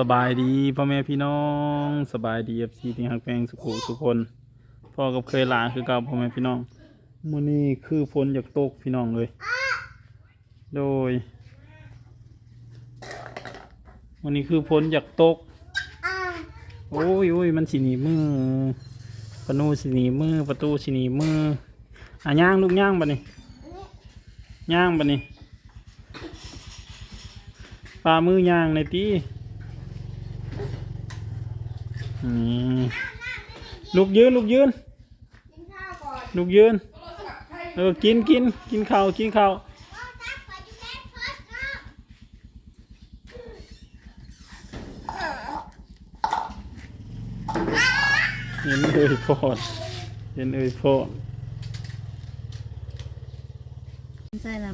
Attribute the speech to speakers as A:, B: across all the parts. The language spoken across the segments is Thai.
A: สบายดีพ่อแม่พี่น้องสบายดีเอฟซีที่ฮักแพงสุขุสุคนพ่อกับเคยหลานคือเก่าพ่อแม่พี่น้องมื้อนี้คือฝนอยากตกพี่น้องเลย โดยวันนี้คือฝนอยากตก โอ้ยโอ้ยมันสิหนีมือประตูสิหนีมือประตูสิหนีมืออะย่างลูกย่างบัดนี้ย่างบัดนี้ปลามือย่างในตีนี่ ลูกยืนลูกยืนลูกยืนเออกินกินกินข้าวกินข้าวเห็นเอ่ยพอดเห็นเอ่ยพอด
B: ใช่ละ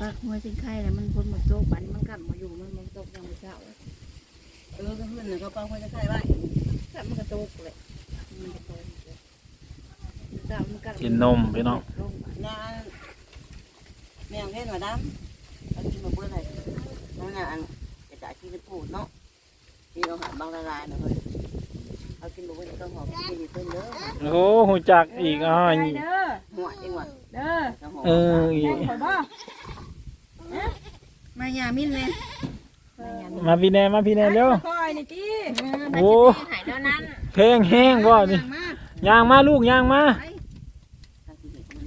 B: ปากหัวสิงไข่แล้วมันพ้นหมดโจ๊กปันมันกลับมาอยู่มันมันตกยังไม่เช้า เออก็ขึ้นแล้วก็ปากหัวสิงไข่ไว้กลับมันก็โจ๊กเลยมันก็โจ๊กเลยกลับมันกลับ
A: กินนมพี่น้อง
B: ลงไป
C: nhà mẹ ăn hết mà đám ăn chi mà bữa này nó nhà ăn cái trái chi cái phụ nó thì nó hẳn bằng la lai nữa thôi เอากินบุ้งก็หอมกินอยู่ต้นเด้อ
A: โอ้หูจักอีกอะ
D: ไปเด้อ
C: หัวจังหวะ
D: เด้อ
C: ก็หอม
A: เอออี
D: แม่
A: ก
D: ข่อยบ่
B: มายามินเลย
A: มาพี่แนมาพี่แนเร็ว
D: คอยนี่ติ
A: โอ้
B: หายแล้วนั้น
A: เพลงแห้งบ่นี่
B: มาก
A: ย่างมาลูกย่างมา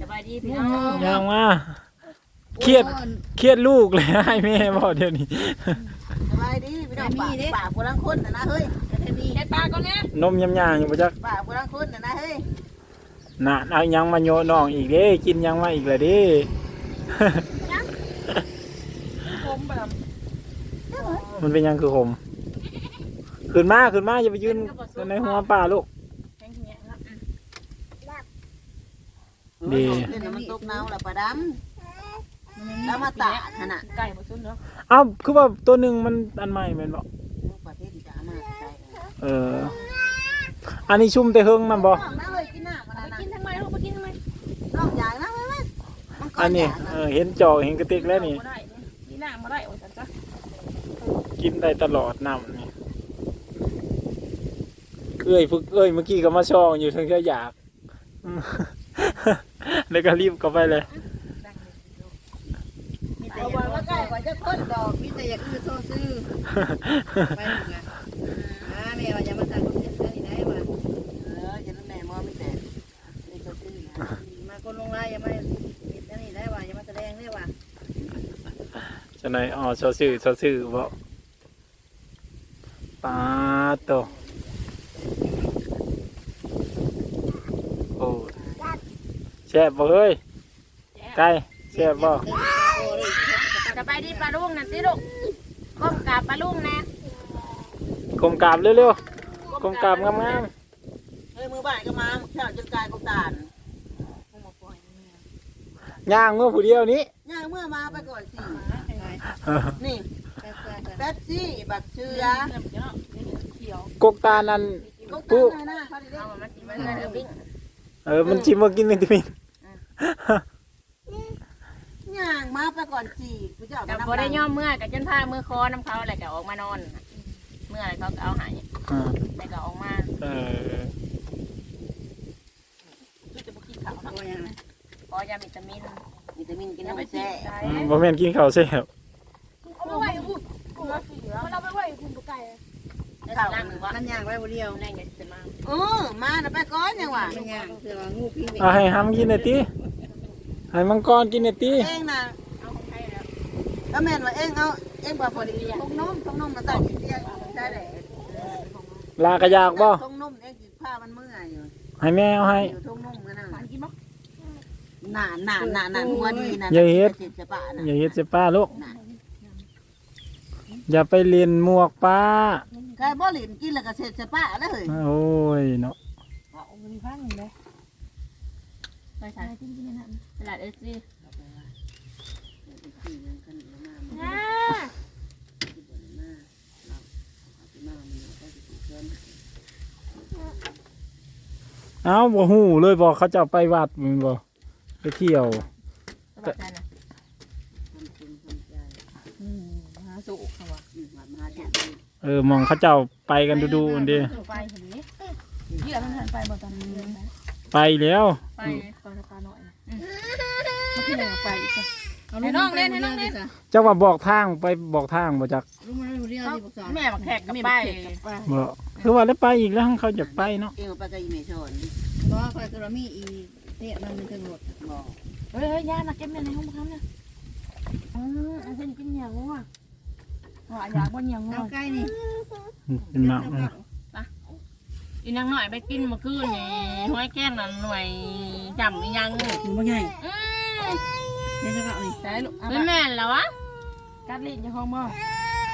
B: สบายดีพี่น้อง
A: ย่างมาเครียดเครียดลูกเลยให้แม่บ่เดี๋ยวนี้
C: สบายดีพี่น้องป่าป่าคนลังคนนะนะเฮ้ย
D: เฮ็ดปลาก่อนแน่
A: นมยำย่างอยู่บ่จัก
C: ป่าคนลังคนนะนะเฮ้ย
A: น่ะเอายังมาโยนน้องอีกเด้กินยังมาอีกและเด้
D: ผมแบบ
A: มันเป็นยังคือผมขึ้นมาขึ้นมาอย่าไปยืนในหัวป่าลูก
D: แข็งแข็งละ
A: ดี
C: เล่นมันตกน้ำแล้วป่าดำแล้วมาตาขนาด
D: ไก่บ่ซุนเนาะ
A: เอ้าคือว่าตัวหนึ่งมันอันใหม่แม่นบ่
C: ประเทศจ๋ามาใส่
A: เออ อันนี้ชุ่มแต่เฮิงมันบ่
C: น้องนะเฮ้ยกินน้ำมา
D: ไป
C: นะ
D: กินทำไมลูกไปกินทำไม
C: น้องใหญ่นะเว้ยมันก็
A: อันนี้
C: ใหญ่
A: เออเห็นจอกเห็นกระติกแล้วนี่
D: บ่ได้นี่น้ำบ่ได้โอ้จังจ้ะ
A: กินได้ตลอดน้ำนี่เอ้ยฝึกเอ้ยเมื่อกี้ก็มาช่องอยู่ทั้งแค่อยากอืมแล้วก็รีบเข้าไปเลย
B: มีแต่
C: เอา
B: อยา
C: ไว้
B: ก
C: ว่าใกล้กว่าจะคนดอก
B: มีแต่อยากคือโซ่ซื้อไปหนึ่งอะอ่าแม่ว่าจะมาสั่งคนเจ็บเสื้อนี่ได้ป่ะ
C: เออจะนั่นแม่มอไม่แต่นี่ก็ซื้อนะ
B: มาคนลงไลน์อย่ามาเห็นอันนี่ได้ป่ะอย่ามาแสดงได้ป่ะ
A: จะไหนอ๋อชอซื่อชอซื่อบ่ ปาดโตโอ้แซ่บบ่เฮ้ยไก่แซ่บบ่
D: สบายดีปลาลุงนั่นติลูกก้มกราบปลาลุงนะ
A: กลมกราบเร็วๆกลมกราบงาม
C: เฮ้ยมือบ่ายก็มาเช้าจนกายกบตาล
A: ๆย่างเมื่อผู้เดียวนี้
C: ย่างเมื่อมาไปก่อนสินี่แป๊บซี่ บักเชือ
D: เขียว
A: กกตานัน
C: กบ
A: ปุ๊
C: ตาลหน้าเขาดิเด้
D: เอามาสิมาเด้อปิ้ง
A: เออ มันชิมมากินวิตามิน
C: ย่างมาไปก่อนสิกูจะเอา
D: แต่บ่ได้ย่อมเมื่อก็จนพามือคอน้ำเขาแล้วก็ออกมานอน เมื่อเขาก็เอาหาย
A: อ่า
D: แล้วก็ออกมา
A: เออ
D: จะบ่กินข้าว
B: เอาอย่างนั้น
D: พอยาวิตามิน
C: วิตามินกิน
D: อย่า
C: น้ำ
D: ไป
C: แซ่
D: ติดใจ
A: อืมบ่แม่นกินข้าวแซ่บ
D: เอาไปไว้ คุณคุณว่าสิเราไปไว้คุณบ่ไก่แล้วสินั่งหรือว่า
B: กันย่างไว้บ่เดียว
D: แรงจะสิมา
C: เออมาน่ะไปก่อนยังวะ
B: กันย่างเสืองูพิง
A: เอาให้ห้ำกินหน่อยติให้มังกรกินหน่อยติ
C: เองน่ะ
D: เอาของใครแล้ว
C: ก็แม่นว่าเองเอาเองบ่พอดีทงนมทงนมมาตั้งอยู่เตียงได้แหละ
A: ลากระยากบ่
C: ทงนมเองสิผ้ามันเมื่อยอยู่
A: ให้แม่เอาให้
C: อยู่ทงนมกันน่ะ
D: หวานกินบ่
C: หนาหนาหนาหนาหัวดีนะ
A: อย่าเฮ็ด
C: จ็บจะปะนะ
A: อย่าเฮ็ดสิป้าลูก
C: น่ะ
A: อย่าไปเรียนหมวกป้า
C: กายบ่หลินกินแล้วก็เสร็จจะปะแล้วเฮ้ย
A: โอ้ยเนาะ
D: เอามีพังเลยไปใส่กินกินนั่นตลาดเอสซี
A: เอ้าบ่ฮู้เลยบ่เขาจะเอาไปวัดแมันบ่ไปเที่ยว
D: ตลาดนั่นน่ะอืมหาสุกค่ะว่า
C: อืม มันมาเจ็บ
A: เออมองเขาเจ้าไปกันดูๆอันเดี
D: ไปเห็นนี้เยี่ยมันทันไปบ่ตอนนี้
A: ไปแล้ว
D: ไปตอนปลาหน่อยนะมันคือยังไปอีก
B: เอาลูกน้องเล่นให้น้องเล่น
A: เจ้าว่าบอกทางไปบอกทางบ่จัก
B: ลูกมันรู้เรื่องที่บอกสอน
D: แม่บักแขกกับไป
A: บ่คือว่าแล้วไปอีกแล้วเขาอยากไปเนาะ
C: เกี่ยวไปกับอีเมชอน
B: เพราะว่าคอยกระมีอีเนี่ยมันเป็นตำรวจ
C: บอก
D: เฮ้ยย่านักเก็บเงินในห้องพักเนี่ยอืออันเป็นกินเหนียวว่ะว่าอยากบ่เหนียว
B: เอา
D: ว่ะ
B: ใกล้นี่
A: เป็นหมากอืม
D: อีนางหน่อยไปกินเมื่อคืนนี่ห้อยแก้งนั่นหน่วยจำอีหยัง
B: หนูว่าไง
D: อือ
B: เดี๋ยวจะเอานี่
D: ใช่ลูกเป็นแม่นแล้ววะกัดลิ้นจะห้องบ่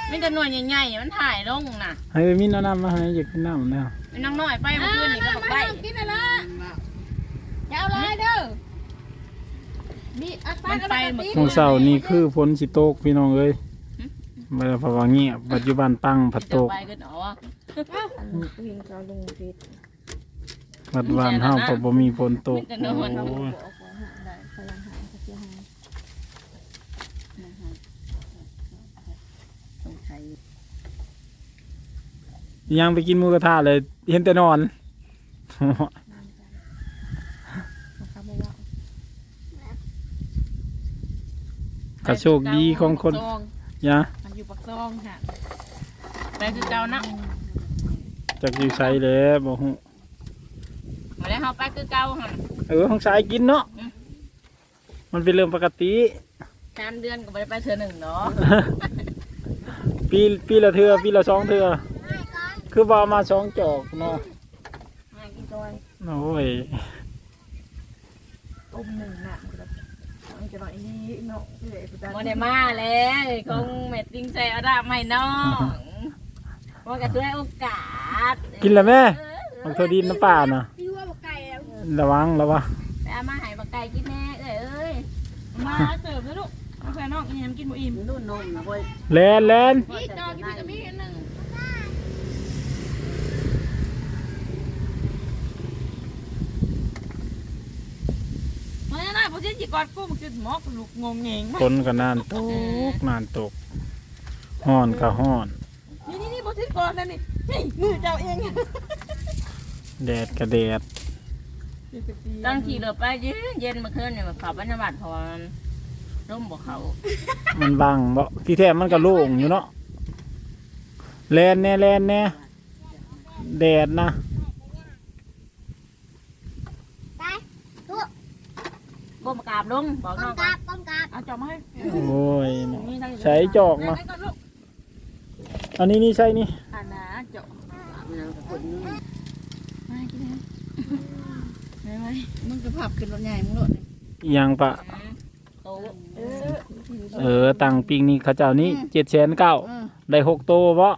D: ไม่แต่หน่วยใหญ่ๆมันถ่ายลงน่ะ
A: ให้ไปมินเอาน้ำมาให้อยากกินน้ำแล้ว
D: อีนางหน่อยไปเมื่อคืนนี่ก็บอกไปกินอะไรอย่าเอาเลยเด้อมีอัตมันไปเมื่อคื
A: มื้อนเช้านี่คือฝนสิตกพี่น้องเอ้ย บ่ได้เพระว่าเงียบปัจจุบันตั้งผัดโต
D: จะ
A: ก
D: ไปกันเหรอ
B: วิ่งเขาลงฟิต
A: ปัจจุบันเฮาก็บ่มีฝนตกโอ้ย
B: สงสัย
A: ยังไปกินมูกระทะเลย เห็นแต่นอนกระโชคดีของคนยะ
D: อยู่ปักซองค่ะไปคือเก่านะ
A: จากอยู่ไสแล้วบ่ฮู้
D: มาได้วเฮาไปคือเก่าหั่น
A: เออของสายกินเนาะ
D: อืม
A: มันเป็นเรื่องปกติ
D: สามเดือนก็บ่ได้ไปเทื่อหนึ่งเนาะ
A: ปีปีละเทือปีละสองเทือคือว่ามาสองจอกเนาะ
D: มากินก่อน
A: โอ้ย
D: ต้มหนึ่งน่ะมัน จะบอกอีนี่เนาะบ่ได้มาแล้วคงแม่ติ้งใส่อาดาบให้น้องว่าก็ช่วยโอกาส
A: กินแล้วแม่มันเธอดินน้ำป่าน่ะ
D: พี่ว่าบ่ไก่แล้ว
A: ระวังระวัง
D: ไปเอามาให้บ่ไก่กินแน่เอ้ยเอ้ยมาเสิร์ฟแล้วลูกเอาแฟนน้องอีหยังกินบ่อิ่ม
C: นุ่นนมนะเว้ย
A: แลนแลน
D: พี่จอกินวิตามินอันหนึ่ง มาหน้าพอที่จีกอดกูมันคือหมอกลูกงงเงงมา
A: ฝนก็นานตกนานตกห้อนก็ห้อน
D: นี่นี่นี่พอที่กอดนั่นนี่นี่มือเจ้าเอง
A: แดดก็แดด
D: ตอนขี่รถไปเย็นเย็นเมื่อคืนเนี่ยมันขับบรรยากาศเพราะว่ามันร่มบ่เขา
A: มันบังบ่ที่แท้มันก็โล่งอยู่เนาะแลนแน่แลนแน่แดดนะ
D: ก้มกราบลงบอกน้องก่อนเอาจอบมาให้
A: โอ้ย
D: นี่ทั้ง
A: ใช้จอกมา
D: ไหก่อนลูก
A: อันนี้นี่ใช่นี่
D: อ่านะจอก
C: มันเอาคนนุ่น
D: มากินนะไม่ไหม
B: มึงจะผับขึ้นรถใหญ่มึงรถเลย
A: อิหยังปะ
D: โตเออ
A: เออ ตังปิงนี่เขาเจ้านี่เจ็ดแสนเก้า
B: เออ
A: ได้หกโตวบ่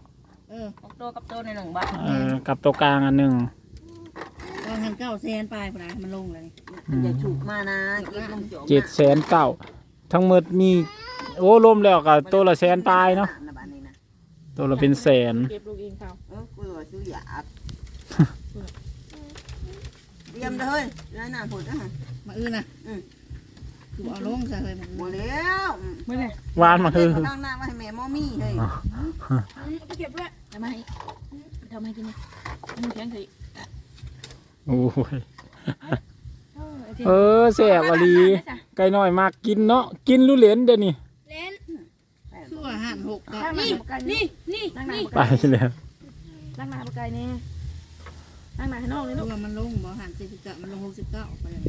B: เออ
D: โตกับโตในหนึ่งบาท
A: เออกับตัวกลางอันหนึ่ง
B: วางเงิ นเก้าแสนไปปะนะมันลงเลย
C: อย่าฉุกมานะกินนมจม
A: เจ็ดแสนเก้าทั้งหมดมีโอ้รวมแล้วกับตัวละแสนปลายเนาะ
C: บ้านนี้นะ
A: ตัวละเป็นแสน
D: เก็บลูกเองเขา
C: เออกูว่าซื้อหยาบเตรียมเลยน้อยหน้าผุดนะฮะ
B: มาอื้อนะคือเอาลงซะเลยมัน
C: หมดแล้ว
D: ไม่เลย
A: หวานมาคือ
C: ตั้งหน้าไว้ให้แม่มอมี่เลย
D: เก็บด้วยทำไมทำไมกินเนี่ยมึงแข็งสิ
A: โอ้ยเออแสบอลีไก่น้อยมากกินเนาะกินรู้เหรียญเดี๋ยวนี้
B: คือว่าหันหกก็
D: นี่นี่นี่นี่
A: ไปแล้ว
D: นั่งหน้าปลาไก่เนี่ยนั่งหน้าให้น้องเลย
B: คื
D: ลู
B: อกว่ามันลงบ่หันเจ็ดสิบเก้ามันลงหกสิบเก้าไปเลย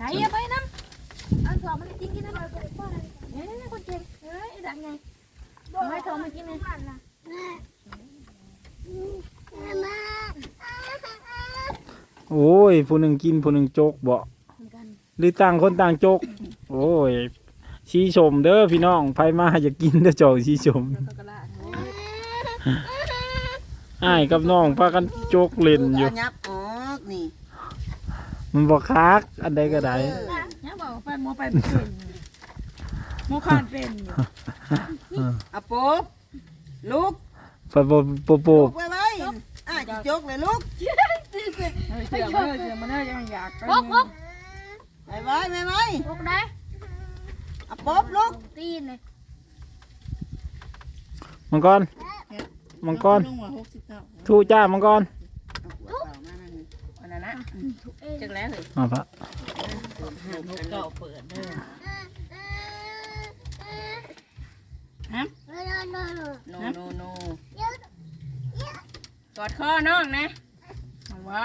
D: หายไปน้ำอันสองมันกินกินอะไรไปป้อนเนี่ยเนี่ยคนเก่งเฮ้ยดังไงบอกให้ทองมากินเลย
A: โอ้ย ผู้หนึ่งกินผู้หนึ่งโจกบ่หรือต่างคนต่างโจก โอ้ยชี้ชมเด้อพี่น้องไผมาอยากกินเด้อเจอกชี้ชมอ้ายกับน้องพากันโจกเล่นอยู่
C: ยับออกนี่
A: มันบ่คัก อันใดก็ได้
D: เนี่ยบอกไปมัวไปเป็นมัวคานเป็น
C: อะปุ๊บลุก
A: ปะปะปะป
C: ลุ
A: บ
C: กไว้ไว้อะจะจกเลยลุก
D: เสือมันเสือมันเนี่ยยังอยาก
C: ไปไว้ไว้ไว้
D: พวกได้
C: อะปุ๊บลุก
D: ตีนเลย
A: มังกรมังกร
D: ลงว่าหกสิบเก้า
A: ทูจ้ามังกร
C: เอาหัวเปล่ามานั่น
E: อันนั้นนะจักแล้วเฮ้ย
A: มาพระ
D: หกเก้าเปิดเด้อฮะ
E: โนโนโน กอดคอน้องนะ
D: เอาว่า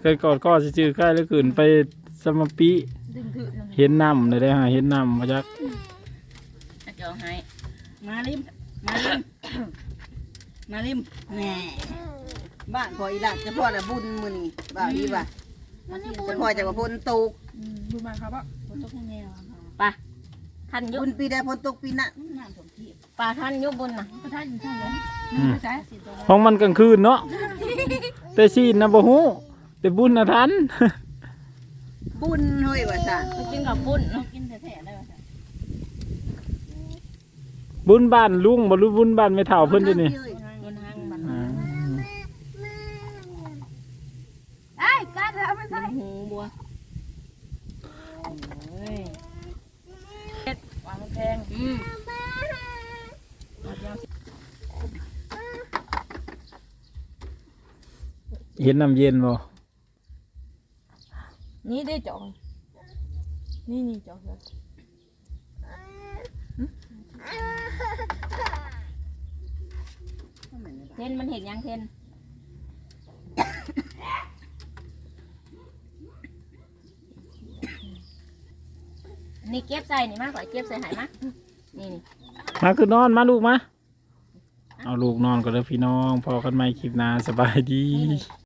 A: เคยกอดก็สิจื้อใกล้แล้วขืนไปสมปี
D: ดึงถือ
A: เห็นน้ำเลยได้อฮะเห็นน้ำมาจาก
E: จะเจาให้
D: มาริมมาริมมาริมแหน่
C: บ้านพออีหลักจะพ่อละบุญมื้อนี้บ่าวดีป่ะจะพ่อจะว่าพ้นตก
D: ดูมาครับว่าฝนตกแน่
E: ไปทันยุ
C: บุญปีใดพ้นตกปีนั้น
D: น้ำสมที่
E: ปลาทันยุบุญนะ
D: พระท่านอยู่ทางนั้น
A: อืม
D: ใช่สิตัว
A: ของมันกลางคืนเนาะ แต่ซีนนะบ่ฮู้แต่บุญนะทัน
C: บุญเฮ้ยว่าซั่น
E: ไปกินกับปุ้นเนาะ
D: กินแท้ๆได้ป่ะ
A: บุญบ้านลุงบ่รู้บุญบ้านไม่เท่าเพิ่นอยู่นี่
E: บุญห้างบัน
A: อ่า
D: ไอ้กัดแล้วไม่
E: บุ
D: ใช่
E: ญหูบัวโอ้ย
D: วางแพง
E: อืม
A: เห็นน้ำเย็นบ่
D: นี่ได้จองนี่นี่จองเลย
E: เทนมันเห็นยังเทนนี่เก็บใส่นี่มากกว่าเก็บใส่หายมะนี่นี่
A: มาคือนอนมาลูกมาเอาลูกนอนก็เด้อพี่น้องพอกันใหม่คลิปหน้าสบายดี